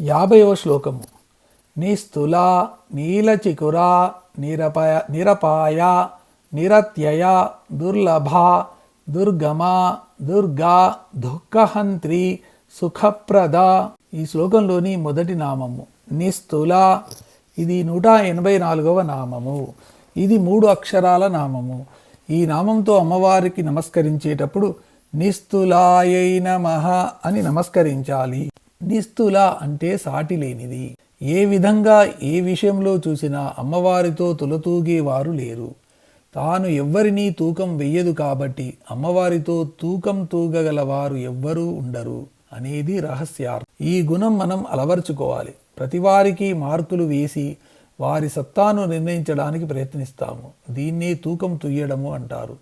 యాభైవ శ్లోకము. నిస్తుల నీలచికుర నిరపయ నిరపాయ నిరత్యయ దుర్లభ దుర్గమ దుర్గా దుఃఖహంత్రి సుఖప్రద. ఈ శ్లోకంలోని మొదటి నామము. నిస్తుల ఇది నూట ఎనభై నాలుగవ నామము. ఇది మూడు అక్షరాల నామము. ఈ నామంతో అమ్మవారికి నమస్కరించేటప్పుడు నిస్తులాయై నమ అని నమస్కరించాలి. నిస్తుల అంటే సాటి లేనిది. ఏ విధంగా ఏ విషయంలో చూసినా అమ్మవారితో తులతూగేవారు లేరు. తాను ఎవ్వరినీ తూకం వెయ్యదు కాబట్టి అమ్మవారితో తూకం తూగగలవారు ఎవ్వరూ ఉండరు అనేది రహస్యార్థం. ఈ గుణం మనం అలవర్చుకోవాలి. ప్రతివారికి మార్కులు వేసి వారి సత్తాను నిర్ణయించడానికి ప్రయత్నిస్తాము. దీన్నే తూకం తుయ్యడము అంటారు.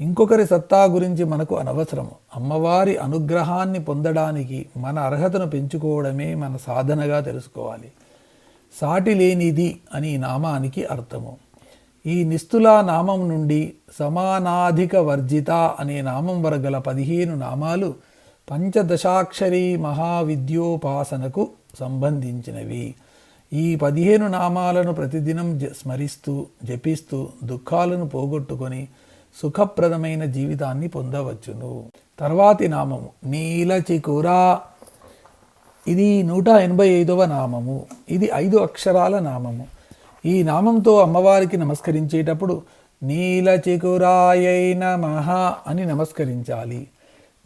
ఇంకొకరి సత్తా గురించి మనకు అనవసరం అమ్మవారి అనుగ్రహాన్ని పొందడానికి మన అర్హతను పెంచుకోవడమే మన సాధనగా తెలుసుకోవాలి. సాటి లేనిది అని నామానికి అర్థము. ఈ నిస్తులా నామం నుండి సమానాధిక వర్జిత అనే నామం వరగల పదిహేను నామాలు పంచదశాక్షరి మహావిద్యోపాసనకు సంబంధించినవి. ఈ పదిహేను నామాలను ప్రతిదినం జ స్మరిస్తూ జపిస్తూ దుఃఖాలను పోగొట్టుకొని సుఖప్రదమైన జీవితాన్ని పొందవచ్చును. తర్వాతి నామము నీలచికుర ఇది నూట ఎనభై ఐదవ నామము ఇది ఐదు అక్షరాల నామము. ఈ నామంతో అమ్మవారికి నమస్కరించేటప్పుడు నీలచికురాయై నమః అని నమస్కరించాలి.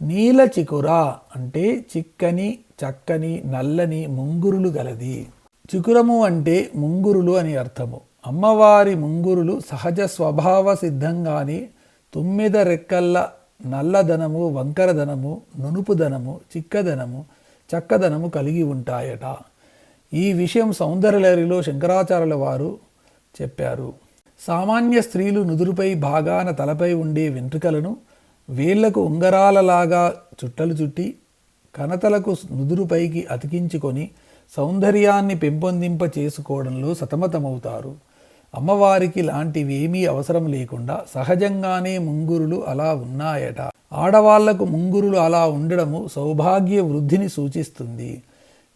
నీలచికుర అంటే చిక్కని చక్కని నల్లని ముంగురులు గలది. చికురము అంటే ముంగురులు అని అర్థము. అమ్మవారి ముంగురులు సహజ స్వభావ సిద్ధంగానే తుమ్మిద రెక్కల్ల నల్లదనము వంకరదనము నునుపుదనము చిక్కదనము చక్కదనము కలిగి ఉంటాయట. ఈ విషయం సౌందర్యలహరిలో శంకరాచార్యుల వారు చెప్పారు. సామాన్య స్త్రీలు నుదురుపై భాగాన తలపై ఉండే వెంట్రుకలను వేళ్ళకు ఉంగరాలలాగా చుట్టలు చుట్టి కనతలకు నుదురుపైకి అతికించుకొని సౌందర్యాన్ని పెంపొందింప చేసుకోవడంలో సతమతమవుతారు. అమ్మవారికి లాంటివేమీ అవసరం లేకుండా సహజంగానే ముంగురులు అలా ఉన్నాయట. ఆడవాళ్ళకు ముంగురులు అలా ఉండడము సౌభాగ్య వృద్ధిని సూచిస్తుంది.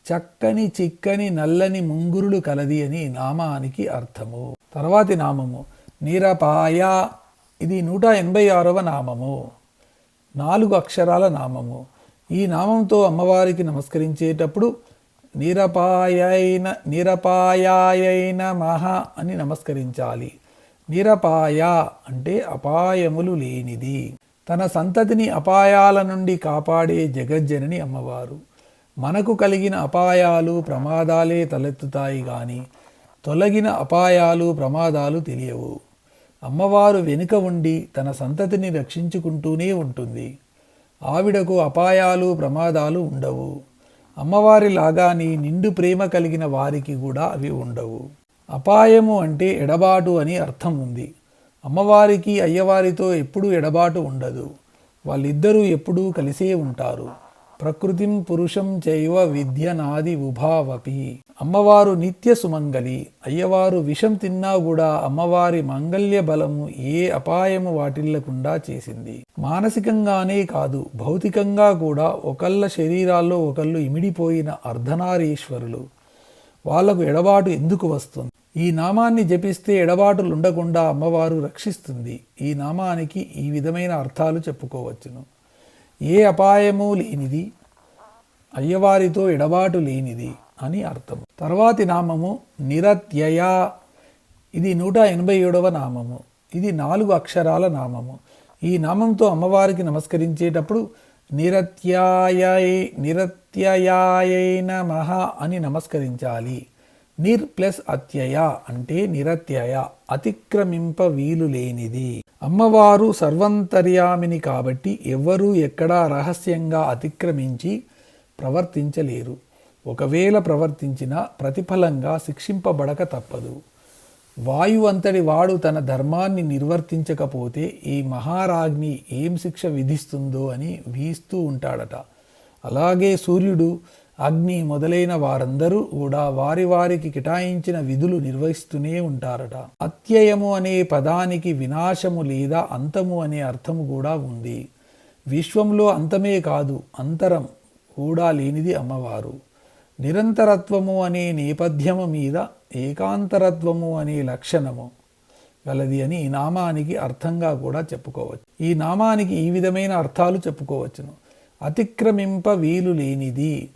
చక్కని చిక్కని నల్లని ముంగురులు కలది అని నామానికి అర్థము. తర్వాతి నామము నీరపాయ. ఇది నూట ఎనభై ఆరవ నామము. నాలుగు అక్షరాల నామము. ఈ నామంతో అమ్మవారికి నమస్కరించేటప్పుడు నిరపాయైన నిరపాయాయైన మహా అని నమస్కరించాలి. నిరపాయ అంటే అపాయములు లేనిది. తన సంతతిని అపాయాల నుండి కాపాడే జగజ్జనని అమ్మవారు. మనకు కలిగిన అపాయాలు ప్రమాదాలే తలెత్తుతాయి కానీ తొలగిన అపాయాలు ప్రమాదాలు తెలియవు. అమ్మవారు వెనుక ఉండి తన సంతతిని రక్షించుకుంటూనే ఉంటుంది. ఆవిడకు అపాయాలు ప్రమాదాలు ఉండవు. అమ్మవారి నీ నిండు ప్రేమ కలిగిన వారికి కూడా అవి ఉండవు. అపాయము అంటే ఎడబాటు అని అర్థం ఉంది. అమ్మవారికి అయ్యవారితో ఎప్పుడూ ఎడబాటు ఉండదు. వాళ్ళిద్దరూ ఎప్పుడూ కలిసే ఉంటారు. ప్రకృతిం పురుషం చైవ విద్య నాది ఉభావపి. అమ్మవారు నిత్య సుమంగలి అయ్యవారు విషం తిన్నా కూడా అమ్మవారి మంగళ్య బలము ఏ అపాయము వాటిల్లకుండా చేసింది. మానసికంగానే కాదు భౌతికంగా కూడా ఒకళ్ళ శరీరాల్లో ఒకళ్ళు ఇమిడిపోయిన అర్ధనారీశ్వరులు. వాళ్ళకు ఎడబాటు ఎందుకు వస్తుంది? ఈ నామాన్ని జపిస్తే ఎడబాటులుండకుండా అమ్మవారు రక్షిస్తుంది. ఈ నామానికి ఈ విధమైన అర్థాలు చెప్పుకోవచ్చును. ఏ అపాయము లేనిది అయ్యవారితో ఎడబాటు లేనిది అని అర్థం తర్వాతి నామము నిరత్యయ. ఇది నూట ఎనభై ఏడవ నామము. ఇది నాలుగు అక్షరాల నామము. ఈ నామంతో అమ్మవారికి నమస్కరించేటప్పుడు నిరత్యాయై నిరత్యయాయై నమః అని నమస్కరించాలి. నిర్ ప్లస్ అత్యయ అంటే నిరత్యయ అతిక్రమింప వీలు లేనిది. అమ్మవారు సర్వంతర్యామిని కాబట్టి ఎవ్వరూ ఎక్కడా రహస్యంగా అతిక్రమించి ప్రవర్తించలేరు. ఒకవేళ ప్రవర్తించినా ప్రతిఫలంగా శిక్షింపబడక తప్పదు. వాయు అంతటి వాడు తన ధర్మాన్ని నిర్వర్తించకపోతే ఈ మహారాజ్ని ఏం శిక్ష విధిస్తుందో అని వీస్తూ ఉంటాడట. అలాగే సూర్యుడు అగ్ని మొదలైన వారందరూ కూడా వారి వారికి కేటాయించిన విధులు నిర్వహిస్తూనే ఉంటారట. అత్యయము అనే పదానికి వినాశము లేదా అంతము అనే అర్థము కూడా ఉంది. విశ్వంలో అంతమే కాదు అంతరం కూడా లేనిది అమ్మవారు. నిరంతరత్వము అనే నేపథ్యము మీద ఏకాంతరత్వము అనే లక్షణము గలది అని ఈ నామానికి అర్థంగా కూడా చెప్పుకోవచ్చు. ఈ నామానికి ఈ విధమైన అర్థాలు చెప్పుకోవచ్చును. అతిక్రమింప వీలు లేనిది.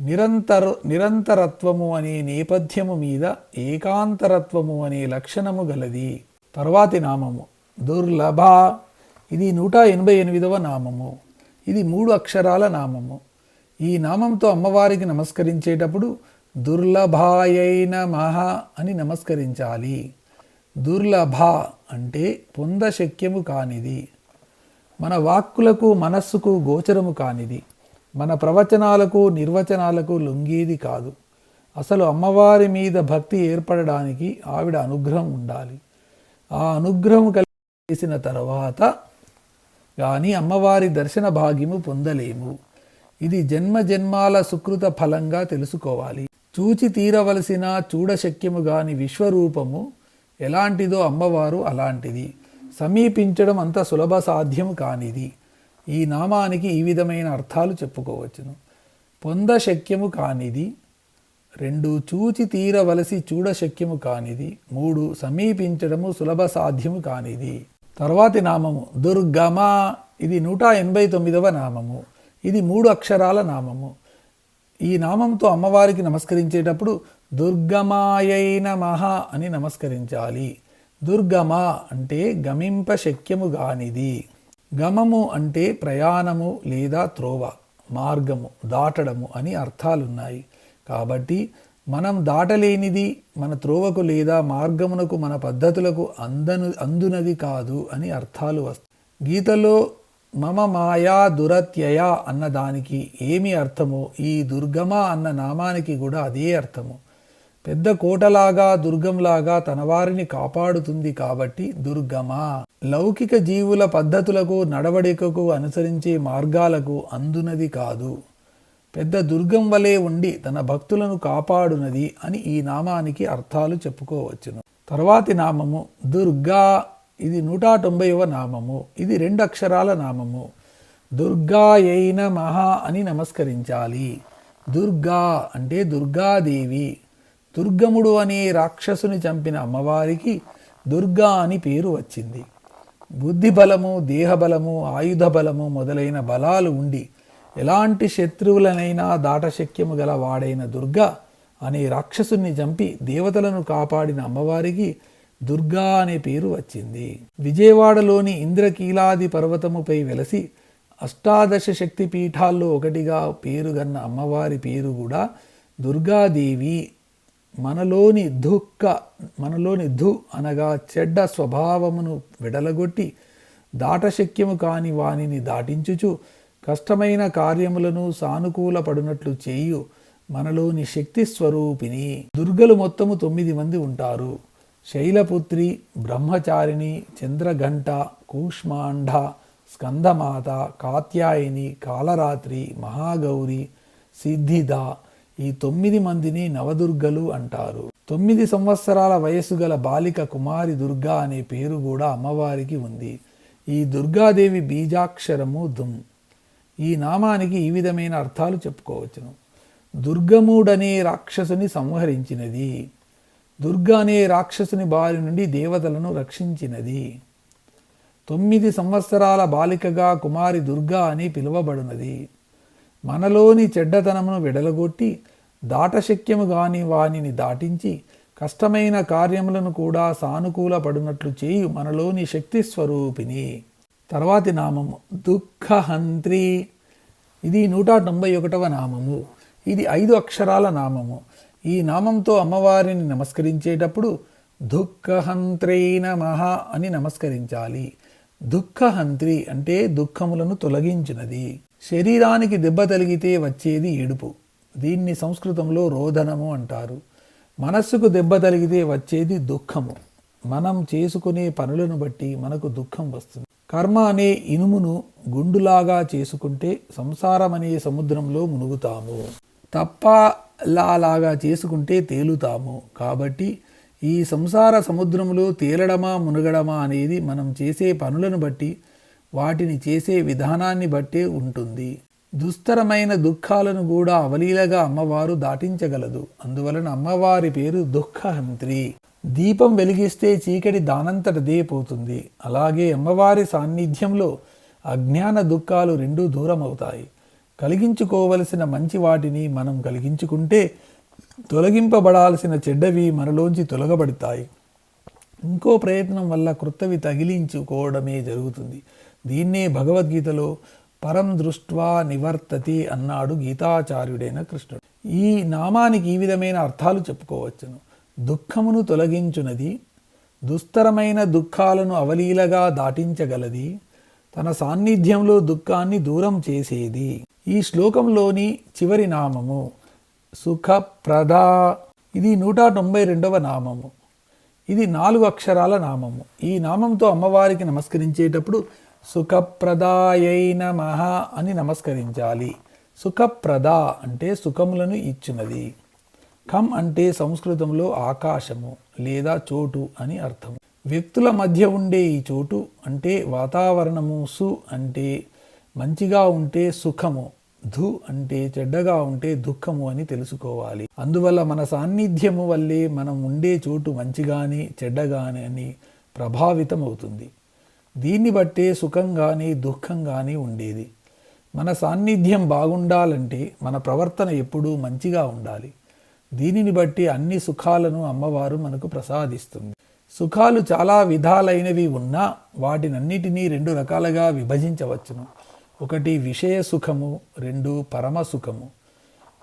నిరంతర నిరంతరత్వము అనే నేపథ్యము మీద ఏకాంతరత్వము అనే లక్షణము గలది. తర్వాతి నామము. దుర్లభ. ఇది నూట ఎనభై ఎనిమిదవ నామము. ఇది మూడు అక్షరాల నామము. ఈ నామంతో అమ్మవారికి నమస్కరించేటప్పుడు దుర్లభాయైన మహా అని నమస్కరించాలి. దుర్లభ అంటే పొందశక్యము కానిది. మన వాక్కులకు మనస్సుకు గోచరము కానిది. మన ప్రవచనాలకు నిర్వచనాలకు లొంగేది కాదు. అసలు అమ్మవారి మీద భక్తి ఏర్పడడానికి ఆవిడ అనుగ్రహం ఉండాలి. ఆ అనుగ్రహం కలిసిన తర్వాత కానీ అమ్మవారి దర్శన భాగ్యము పొందలేము. ఇది జన్మ జన్మాల సుకృత ఫలంగా తెలుసుకోవాలి. చూచి తీరవలసిన చూడశక్యము గాని విశ్వరూపము ఎలాంటిదో అమ్మవారు అలాంటిది. సమీపించడం అంత సులభ సాధ్యము కానిది. ఈ నామానికి ఈ విధమైన అర్థాలు చెప్పుకోవచ్చును. పొందశక్యము కానిది రెండు చూచి తీరవలసి చూడశక్యము కానిది మూడు సమీపించడము సులభ సాధ్యము కానిది. తర్వాతి నామము దుర్గమ ఇది నూట ఎనభై తొమ్మిదవ నామము ఇది మూడు అక్షరాల నామము. ఈ నామంతో అమ్మవారికి నమస్కరించేటప్పుడు దుర్గమాయైన మహా అని నమస్కరించాలి. దుర్గమ అంటే గమింప శక్యము గానిది గమము అంటే ప్రయాణము లేదా త్రోవ మార్గము దాటడము అని అర్థాలున్నాయి. కాబట్టి మనం దాటలేనిది మన త్రోవకు లేదా మార్గమునకు మన పద్ధతులకు అందను అందునది కాదు అని అర్థాలు వస్తాయి. గీతలో మమ మాయా దురత్యయ అన్న దానికి ఏమి అర్థమో ఈ దుర్గమ అన్న నామానికి కూడా అదే అర్థము. పెద్ద కోటలాగా దుర్గంలాగా తన వారిని కాపాడుతుంది కాబట్టి దుర్గమ. లౌకిక జీవుల పద్ధతులకు నడవడికకు అనుసరించే మార్గాలకు అందునది కాదు. పెద్ద దుర్గం వలె ఉండి తన భక్తులను కాపాడునది అని ఈ నామానికి అర్థాలు చెప్పుకోవచ్చును. తర్వాతి నామము దుర్గా. ఇది నూట తొంభైవ నామము. ఇది రెండు అక్షరాల నామము. దుర్గాయైన మహా అని నమస్కరించాలి. దుర్గా అంటే దుర్గాదేవి. దుర్గముడు అనే రాక్షసుని చంపిన అమ్మవారికి దుర్గా అని పేరు వచ్చింది. బుద్ధి బలము దేహబలము ఆయుధ బలము మొదలైన బలాలు ఉండి ఎలాంటి శత్రువులనైనా దాటశక్యము గల వాడైన దుర్గా అనే రాక్షసుని చంపి దేవతలను కాపాడిన అమ్మవారికి దుర్గా అనే పేరు వచ్చింది. విజయవాడలోని ఇంద్రకీలాది పర్వతముపై వెలసి అష్టాదశ శక్తి పీఠాల్లో ఒకటిగా పేరుగన్న అమ్మవారి పేరు కూడా దుర్గాదేవి మనలోని దుఃఖ మనలోని ధు అనగా చెడ్డ స్వభావమును వెడలగొట్టి దాటశక్యము కాని వానిని దాటించుచు కష్టమైన కార్యములను సానుకూలపడినట్లు చేయు మనలోని శక్తి స్వరూపిణి. దుర్గలు మొత్తము తొమ్మిది మంది ఉంటారు. శైలపుత్రి బ్రహ్మచారిణి చంద్రఘంట కూష్మాండ స్కందమాత కాత్యాయని కాలరాత్రి మహాగౌరి సిద్ధిద ఈ తొమ్మిది మందిని నవదుర్గలు అంటారు. తొమ్మిది సంవత్సరాల వయసు గల బాలిక కుమారి దుర్గా అనే పేరు కూడా అమ్మవారికి ఉంది. ఈ దుర్గాదేవి బీజాక్షరము దుమ్. ఈ నామానికి ఈ విధమైన అర్థాలు చెప్పుకోవచ్చును. దుర్గముడనే రాక్షసుని సంహరించినది. దుర్గా అనే రాక్షసుని బారి నుండి దేవతలను రక్షించినది. తొమ్మిది సంవత్సరాల బాలికగా కుమారి దుర్గా అని పిలువబడినది. మనలోని చెడ్డతనమును వెడలగొట్టి దాటశక్యము గాని వానిని దాటించి కష్టమైన కార్యములను కూడా సానుకూల పడినట్లు చేయు మనలోని శక్తి స్వరూపిణి. తర్వాతి నామము దుఃఖహంత్రి. ఇది నూట తొంభై ఒకటవ నామము. ఇది ఐదు అక్షరాల నామము. ఈ నామంతో అమ్మవారిని నమస్కరించేటప్పుడు దుఃఖహంత్రై నమ అని నమస్కరించాలి. దుఃఖహంత్రి అంటే దుఃఖములను తొలగించినది. శరీరానికి దెబ్బ తలిగితే వచ్చేది ఏడుపు. దీన్ని సంస్కృతంలో రోదనము అంటారు. మనస్సుకు దెబ్బ తలిగితే వచ్చేది దుఃఖము. మనం చేసుకునే పనులను బట్టి మనకు దుఃఖం వస్తుంది. కర్మ అనే ఇనుమును గుండులాగా చేసుకుంటే సంసారం అనే సముద్రంలో మునుగుతాము. తప్పలాగా చేసుకుంటే తేలుతాము. కాబట్టి ఈ సంసార సముద్రంలో తేలడమా మునగడమా అనేది మనం చేసే పనులను బట్టి వాటిని చేసే విధానాన్ని బట్టే ఉంటుంది. దుస్తరమైన దుఃఖాలను కూడా అవలీలగా అమ్మవారు దాటించగలదు. అందువలన అమ్మవారి పేరు దుఃఖహంత్రి. దీపం వెలిగిస్తే చీకటి దానంతటదే పోతుంది. అలాగే అమ్మవారి సాన్నిధ్యంలో అజ్ఞాన దుఃఖాలు రెండూ దూరం అవుతాయి కలిగించుకోవలసిన మంచి వాటిని మనం కలిగించుకుంటే తొలగింపబడాల్సిన చెడ్డవి మనలోంచి తొలగబడతాయి. ఇంకో ప్రయత్నం వల్ల క్రొత్తవి తగిలించుకోవడమే జరుగుతుంది. దీన్నే భగవద్గీతలో పరం దృష్ట్వా నివర్తతి అన్నాడు గీతాచార్యుడైన కృష్ణుడు. ఈ నామానికి ఈ విధమైన అర్థాలు చెప్పుకోవచ్చును. దుఃఖమును తొలగించునది దుస్తరమైన దుఃఖాలను అవలీలగా దాటించగలది తన సాన్నిధ్యంలో దుఃఖాన్ని దూరం చేసేది. ఈ శ్లోకంలోని చివరి నామము సుఖప్రద. ఇది నూట తొంభై రెండవ నామము. ఇది నాలుగు అక్షరాల నామము. ఈ నామంతో అమ్మవారికి నమస్కరించేటప్పుడు సుఖప్రదాయై నమ అని నమస్కరించాలి. సుఖప్రద అంటే సుఖములను ఇచ్చినది. కం అంటే సంస్కృతంలో ఆకాశము లేదా చోటు అని అర్థం వ్యక్తుల మధ్య ఉండే ఈ చోటు అంటే వాతావరణము సు అంటే మంచిగా ఉంటే సుఖము. ధు అంటే చెడ్డగా ఉంటే దుఃఖము అని తెలుసుకోవాలి. అందువల్ల మన సాన్నిధ్యము వల్లే మనం ఉండే చోటు మంచిగాని చెడ్డగాని అని ప్రభావితం అవుతుంది దీన్ని బట్టే సుఖంగాని దుఃఖంగాని ఉండేది. మన సాన్నిధ్యం బాగుండాలంటే మన ప్రవర్తన ఎప్పుడూ మంచిగా ఉండాలి. దీనిని బట్టి అన్ని సుఖాలను అమ్మవారు మనకు ప్రసాదిస్తుంది. సుఖాలు చాలా విధాలైనవి ఉన్నా వాటినన్నిటినీ రెండు రకాలుగా విభజించవచ్చును. ఒకటి విషయ సుఖము రెండు పరమ సుఖము.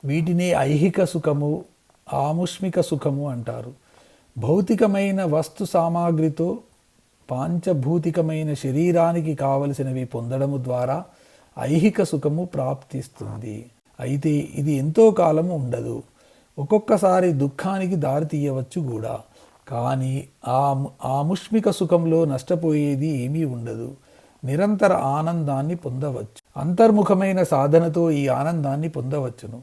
వీటిని ఐహిక సుఖము ఆముష్మిక సుఖము అంటారు. భౌతికమైన వస్తు సామాగ్రితో పాంచభూతికమైన శరీరానికి కావలసినవి పొందడము ద్వారా ఐహిక సుఖము ప్రాప్తిస్తుంది. అయితే ఇది ఎంతో కాలము ఉండదు. ఒక్కొక్కసారి దుఃఖానికి దారి తీయవచ్చు కూడా. కానీ ఆ ఆముష్మిక సుఖంలో నష్టపోయేది ఏమీ ఉండదు. నిరంతర ఆనందాన్ని పొందవచ్చు. అంతర్ముఖమైన సాధనతో ఈ ఆనందాన్ని పొందవచ్చును.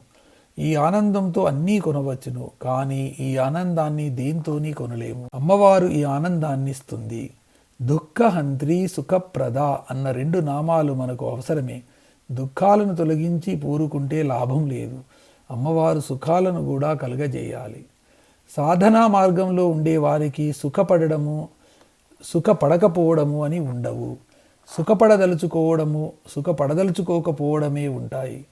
ఈ ఆనందంతో అన్నీ కొనవచ్చును. కానీ ఈ ఆనందాన్ని దేంతోని కొనలేము. అమ్మవారు ఈ ఆనందాన్ని ఇస్తుంది దుఃఖహంత్రి సుఖప్రద అన్న రెండు నామాలు మనకు అవసరమే. దుఃఖాలను తొలగించి పూరుకుంటే లాభం లేదు. అమ్మవారు సుఖాలను కూడా కలుగజేయాలి. సాధనా మార్గంలో ఉండే వారికి సుఖపడడము సుఖపడకపోవడము అని ఉండవు. సుఖపడదలుచుకోవడము సుఖపడదలుచుకోకపోవడమే ఉంటాయి.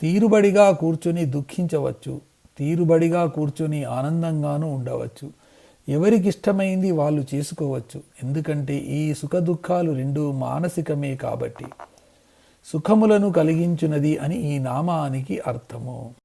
తీరుబడిగా కూర్చొని దుఃఖించవచ్చు తీరుబడిగా కూర్చొని ఆనందంగానూ ఉండవచ్చు. ఎవరికిష్టమైంది వాళ్ళు చేసుకోవచ్చు. ఎందుకంటే ఈ సుఖ దుఃఖాలు రెండు మానసికమే కాబట్టి. సుఖములను కలిగించునది అని ఈ నామానికి అర్థము.